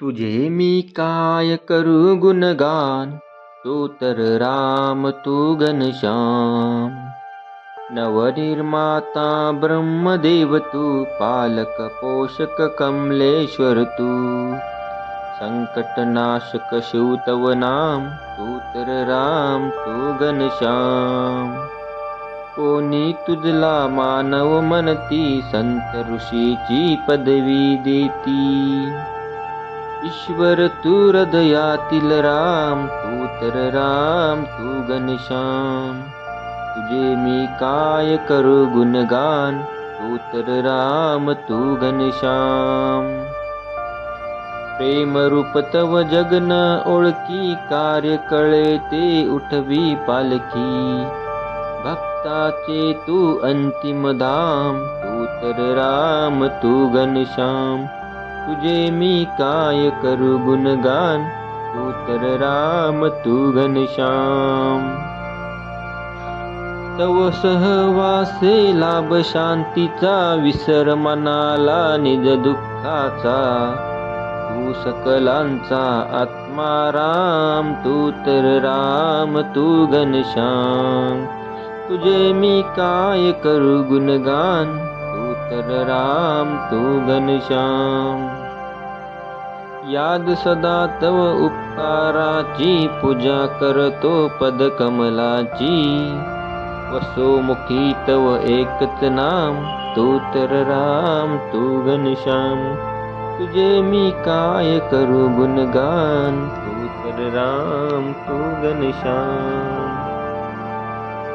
तुझे मी काय करू गुणगान? तू तर राम तू घनश्याम नवनिर्माता ब्रह्मदेव तू पालक पोषक कमलेश्वर तू. संकटनाशक शिव तव नाम तू तर राम तू घनश्याम कोणी तुझला मानव म्हणती संत ऋषीची पदवी देती ईश्वर तू हृदयातील राम तू तर राम तू घनश्याम. तुझे मी काय करू गुणगान तू तर राम तू घनश्याम. प्रेम रूप तव जगन ओळखी कार्य कळे ते उठवी पालखी. भक्ताचे तू अंतिम धाम तू तर राम तू घनश्याम. तुझे मी काय करू गुणगान? तू तर राम तू घनश्याम. तव सहवासे लाभ शांतीचा विसर मनाला निज दुःखाचा. तू सकलांचा आत्मा राम तू तर राम तू घनश्याम. तुझे मी काय करू गुणगान? तर राम तू घनश्याम. याद सदा तव उपकाराची पूजा करतो पद कमलाची. वसोमुखी तव एकच नाम तू तर राम तू घनश्याम. तुझे मी काय करू गुणगान तू तर राम तू घनश्याम